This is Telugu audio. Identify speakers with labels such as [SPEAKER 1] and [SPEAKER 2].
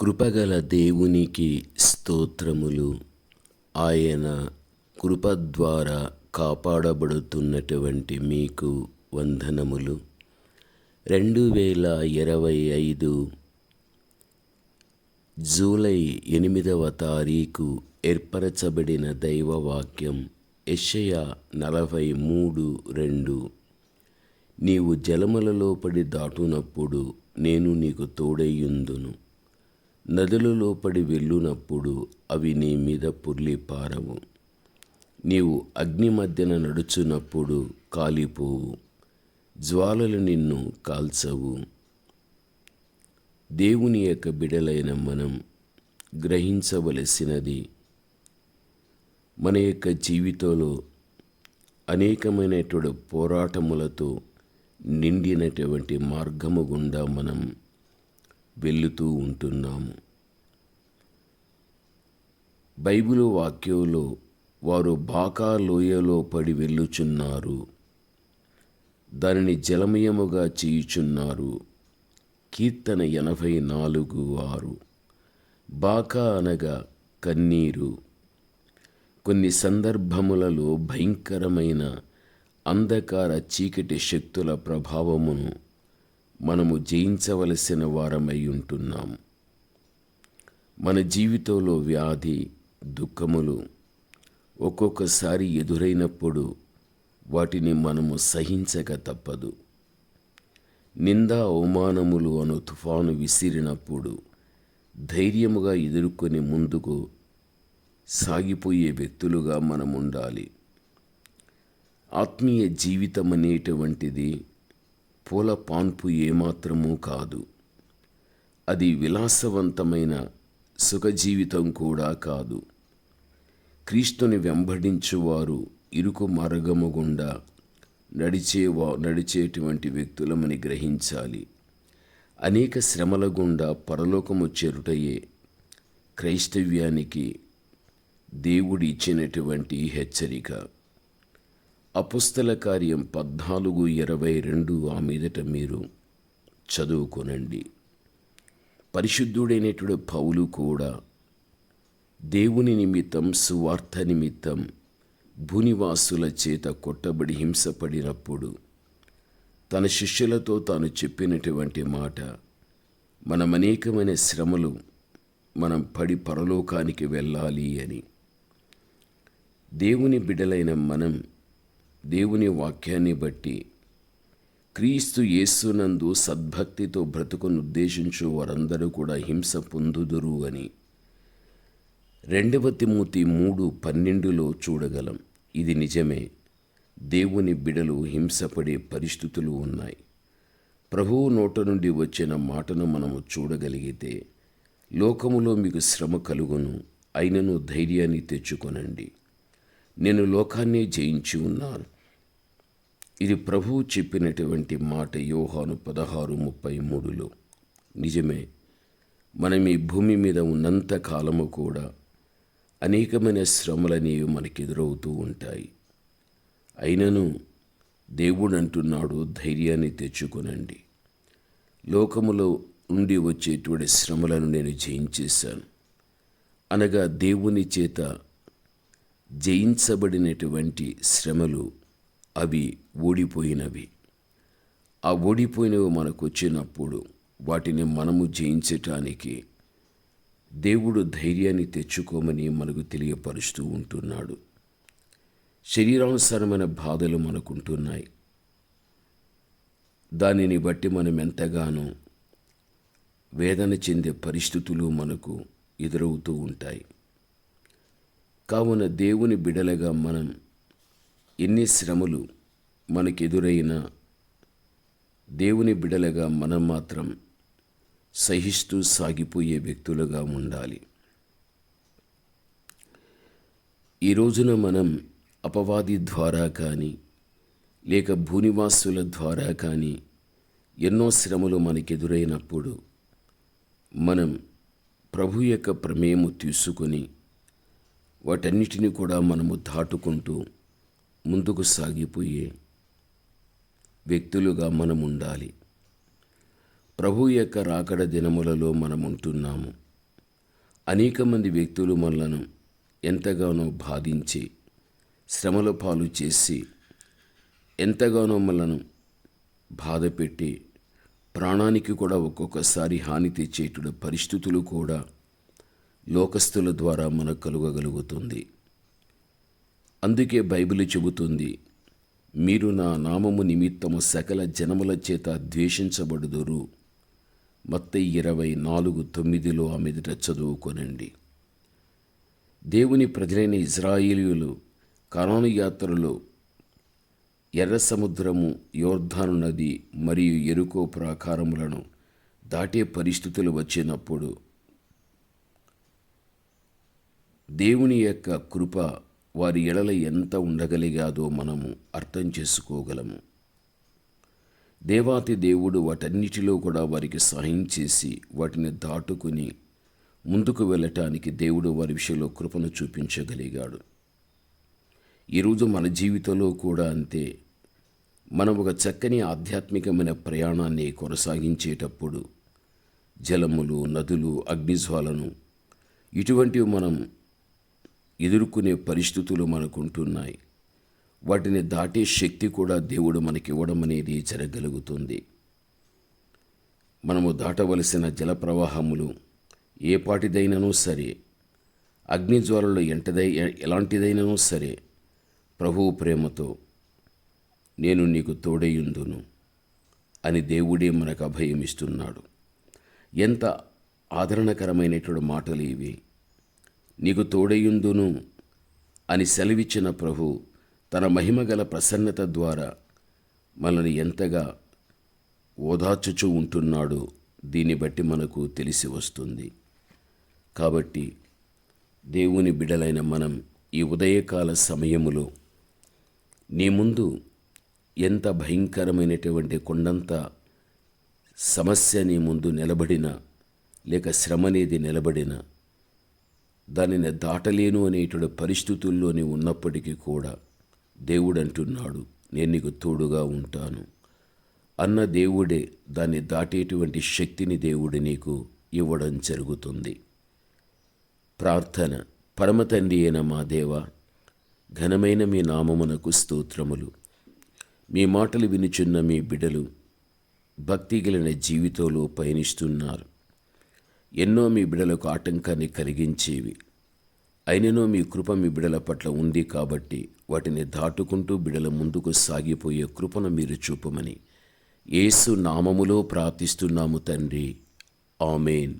[SPEAKER 1] కృపగల దేవునికి స్తోత్రములు. ఆయన కృప ద్వారా కాపాడబడుతున్నటువంటి మీకు వందనములు. రెండు వేల ఇరవై ఐదు జూలై ఎనిమిదవ తారీఖు ఏర్పరచబడిన దైవవాక్యం యషయ నలభై మూడు రెండు. నీవు జలములలో పడి దాటునప్పుడు నేను నీకు తోడయ్యుందును నదులు లోపడి వెళ్ళునప్పుడు అవి నీ మీద పుర్లి పారవు. నీవు అగ్ని మధ్యన నడుచునప్పుడు కాలిపోవు. జ్వాలలు నిన్ను కాల్చవు. దేవుని యొక్క బిడలైన మనం గ్రహించవలసినది మన యొక్క జీవితంలో అనేకమైనటువంటి పోరాటములతో నిండినటువంటి మార్గము గుండా మనం వెళుతూ ఉంటున్నాము బైబిల్ వాక్యంలో వారు బాకా లోయలో పడి వెళ్ళుచున్నారు. దానిని జలమయముగా చేయుచున్నారు. కీర్తన ఎనభై నాలుగు ఆరు. బాకా అనగా కన్నీరు. కొన్ని సందర్భములలో భయంకరమైన అంధకార చీకటి శక్తుల ప్రభావమును మనము జయించవలసిన వారమై ఉంటున్నాం. మన జీవితంలో వ్యాధి దుఃఖములు ఒక్కొక్కసారి ఎదురైనప్పుడు వాటిని మనము సహించక తప్పదు. నింద అవమానములు అను తుఫాను విసిరినప్పుడు ధైర్యముగా ఎదుర్కొని ముందుకు సాగిపోయే వ్యక్తులుగా మనం ఉండాలి ఆత్మీయ జీవితం అనేటువంటిది పూల పాన్పు ఏమాత్రమూ కాదు. అది విలాసవంతమైన సుఖజీవితం కూడా కాదు. క్రీస్తుని వెంబడించువారు ఇరుకు మార్గము గుండా నడిచేవా నడిచేటువంటి వ్యక్తులమని గ్రహించాలి. అనేక శ్రమల గుండా పరలోకము చేరుటయే క్రైస్తవ్యానికి దేవుడిచ్చినటువంటి హెచ్చరిక. అపుస్తల కార్యం పద్నాలుగు ఇరవై రెండు ఆ మీదట మీరు చదువుకొనండి. పరిశుద్ధుడైనటువంటి పౌలు కూడా దేవుని నిమిత్తం సువార్త నిమిత్తం భూనివాసుల చేత కొట్టబడి హింసపడినప్పుడు తన శిష్యులతో తాను చెప్పినటువంటి మాట మనం అనేకమైన శ్రమలు మనం పడి పరలోకానికి వెళ్ళాలి అని. దేవుని బిడలైన మనం దేవుని వాక్యాన్ని బట్టి క్రీస్తు యేసునందు సద్భక్తితో బ్రతుకును ఉద్దేశించు వారందరూ కూడా హింస పొందుదురు అని రెండవ తిమూతి మూడు పన్నెండులో చూడగలం. ఇది నిజమే. దేవుని బిడలు హింసపడే పరిస్థితులు ఉన్నాయి. ప్రభువు నోట నుండి వచ్చిన మాటను మనము చూడగలిగితే లోకములో మీకు శ్రమ కలుగును. అయినను ధైర్యాన్ని తెచ్చుకొనండి. నేను లోకాన్నే జయించి ఉన్నాను. ఇది ప్రభువు చెప్పినటువంటి మాట యోహాను పదహారు ముప్పై మూడులో. నిజమే మనం ఈ భూమి మీద ఉన్నంత కాలము కూడా అనేకమైన శ్రమలనేవి మనకి ఎదురవుతూ ఉంటాయి. అయినను దేవుడు అంటున్నాడు ధైర్యాన్ని తెచ్చుకొనండి. లోకములో ఉండి వచ్చేటువంటి శ్రమలను నేను జయించేశాను. అనగా దేవుని చేత జయించబడినటువంటి శ్రమలు అవి ఓడిపోయినవి. ఆ ఓడిపోయినవి మనకు వచ్చినప్పుడు వాటిని మనము జయించటానికి దేవుడు ధైర్యాన్ని తెచ్చుకోమని మనకు తెలియపరుస్తూ ఉంటున్నాడు. శరీరానుసారమైన బాధలు మనకుంటున్నాయి. దానిని బట్టి మనం ఎంతగానో వేదన చెందే పరిస్థితులు మనకు ఎదురవుతూ ఉంటాయి. కావున దేవుని బిడలగా మనం ఎన్ని శ్రమలు మనకెదురైనా దేవుని బిడలగా మనం మాత్రం సహిస్తూ సాగిపోయే వ్యక్తులుగా ఉండాలి. ఈ రోజున మనం అపవాది ద్వారా కానీ లేక భూనివాసుల ద్వారా కానీ ఎన్నో శ్రమలు మనకెదురైనప్పుడు మనం ప్రభు యొక్క ప్రమేయము తీసుకొని వాటన్నిటిని కూడా మనము దాటుకుంటూ ముందుకు సాగిపోయే వ్యక్తులుగా మనం ఉండాలి ప్రభు యొక్క రాకడ దినములలో మనం ఉంటున్నాము అనేక మంది వ్యక్తులు మనలను ఎంతగానో బాధించి శ్రమల పాలు చేసి ఎంతగానో మనలను బాధ పెట్టి ప్రాణానికి కూడా ఒక్కొక్కసారి హాని తెచ్చేటువంటి పరిస్థితులు కూడా లోకస్తుల ద్వారా మనకు కలుగగలుగుతుంది. అందుకే బైబిల్ చెబుతుంది మీరు నా నామము నిమిత్తము సకల జనముల చేత ద్వేషించబడుదురు. మత్త ఇరవై నాలుగు తొమ్మిదిలో ఆ చదువుకొనండి. దేవుని ప్రజలైన ఇజ్రాయేలీయులు కనాను యాత్రలో ఎర్ర సముద్రము యోర్ధాను నది మరియు ఎరుకో ప్రాకారములను దాటే పరిస్థితులు వచ్చినప్పుడు దేవుని యొక్క కృప వారి ఎడల ఎంత ఉండగలిగాదో మనము అర్థం చేసుకోగలము. దేవాతి దేవుడు వాటన్నిటిలో కూడా వారికి సహాయం చేసి వాటిని దాటుకుని ముందుకు వెళ్ళటానికి దేవుడు వారి విషయంలో కృపను చూపించగలిగాడు. ఈరోజు మన జీవితంలో కూడా అంతే. మనం ఒక చక్కని ఆధ్యాత్మికమైన ప్రయాణాన్ని కొనసాగించేటప్పుడు జలములు నదులు అగ్నిజ్వాలను ఇటువంటివి మనం ఎదుర్కొనే పరిస్థితులు మనకుంటున్నాయి. వాటిని దాటే శక్తి కూడా దేవుడు మనకి ఇవ్వడం అనేది జరగలుగుతుంది మనము దాటవలసిన జల ప్రవాహములు ఏ పాటిదైనను సరే అగ్నిజ్వాలలో ఎంటదై ఎలాంటిదైనను సరే ప్రభువు ప్రేమతో నేను నీకు తోడేయుందును అని దేవుడే మనకు అభయం ఇస్తున్నాడు ఎంత ఆదరణకరమైనటువంటి మాటలు ఇవి. నీకు తోడయుందును అని సెలవిచ్చిన ప్రభు తన మహిమగల ప్రసన్నత ద్వారా మనల్ని ఎంతగా ఓదార్చుచూ ఉంటున్నాడో దీన్ని బట్టి మనకు తెలిసి వస్తుంది. కాబట్టి దేవుని బిడలైన మనం ఈ ఉదయకాల సమయములో నీ ముందు ఎంత భయంకరమైనటువంటి కొండంత సమస్య నీ ముందు నిలబడిన లేక శ్రమ అనేది నిలబడిన దానిని దాటలేను అనేటువంటి పరిస్థితుల్లోనే ఉన్నప్పటికీ కూడా దేవుడు అంటున్నాడు నేను నీకు తోడుగా ఉంటాను. అన్న దేవుడే దాన్ని దాటేటువంటి శక్తిని దేవుడు నీకు ఇవ్వడం జరుగుతుంది. ప్రార్థన. పరమతండ్రి అయిన మా దేవ ఘనమైన మీ నామమునకు స్తోత్రములు. మీ మాటలు వినుచున్న మీ బిడలు భక్తి కలిగిన జీవితంలో పయనిస్తున్నారు. ఎన్నో మీ బిడలకు ఆటంకాన్ని కలిగించేవి. అయిననో మీ కృప మీ బిడల పట్ల ఉంది కాబట్టి వాటిని దాటుకుంటూ బిడల ముందుకు సాగిపోయే కృపను మీరు చూపమని. ఏసు నామములో ప్రార్థిస్తున్నాము తండ్రి. ఆమెన్.